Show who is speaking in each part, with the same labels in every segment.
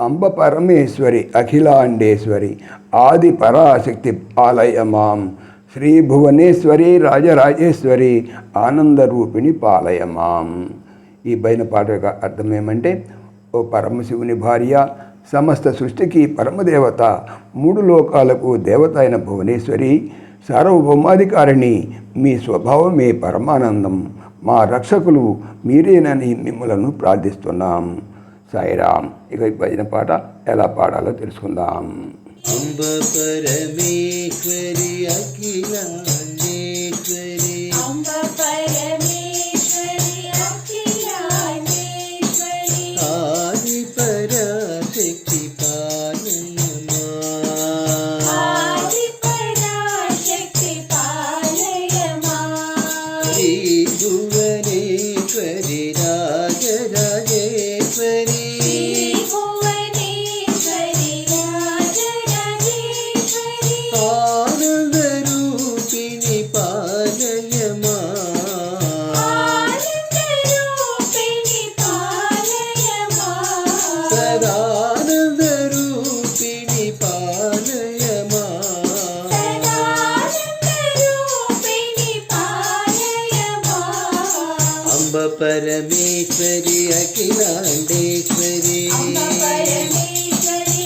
Speaker 1: అంబ పరమేశ్వరి అఖిలాండేశ్వరి ఆది పరాశక్తి పాలయమాం. శ్రీ భువనేశ్వరి రాజరాజేశ్వరి ఆనందరూపిణి పాలయమాం. ఈ భజన పాట యొక్క అర్థం ఏమంటే ఓ పరమశివుని భార్య సమస్త సృష్టికి పరమదేవత మూడు లోకాలకు దేవత అయిన భువనేశ్వరి సార్వభౌమాధికారిణి మీ స్వభావమే పరమానందం. మా రక్షకులు మీరేనని మిమ్మలను ప్రార్థిస్తున్నాం. సాయిరామ్. ఇక ఈ భజన పాట ఎలా పాడాలో తెలుసుకుందాం.
Speaker 2: అంబ పరమేశ్వరి అఖిలాండేశ్వరి
Speaker 3: అంబ పరమేశ్వరి అఖిలాండేశ్వరి
Speaker 2: ఆది పరాశక్తి రాజరాజేశ్వరి అంబ పరమేశ్వరి అఖిలాండేశ్వరి
Speaker 3: అంబ పరమేశ్వరి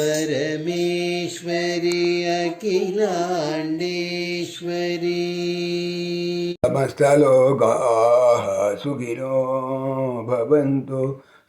Speaker 2: అంబ పరమేశ్వరి అఖిలాండేశ్వరి
Speaker 1: సమస్తలోకా సుఖినో భవంతు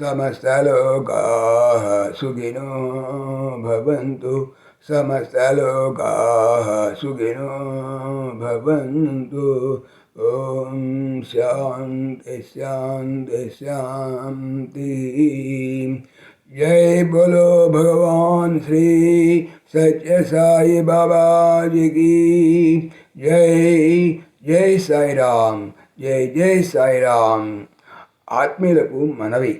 Speaker 1: సమస్తలోకా సుఖినో భవంతు సమస్తలోకా సుఖినో భవంతు ఓం శాంతి శాంతి శాంతి जय बोलो भगवान श्री सत्य साई बाबा जी की जय జై సాయిరామ్ జై జై సాయిరామ్ ఆత్మీయులకు మనవి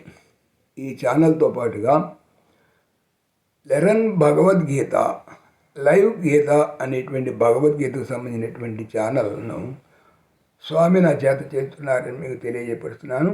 Speaker 1: ఈ ఛానల్తో పాటుగా లెరన్ భగవద్గీత లైవ్ గీత అనేటువంటి భగవద్గీతకు సంబంధించినటువంటి ఛానల్ను స్వామి నా చేత చేస్తున్నారని మీకు తెలియజేపరుస్తున్నాను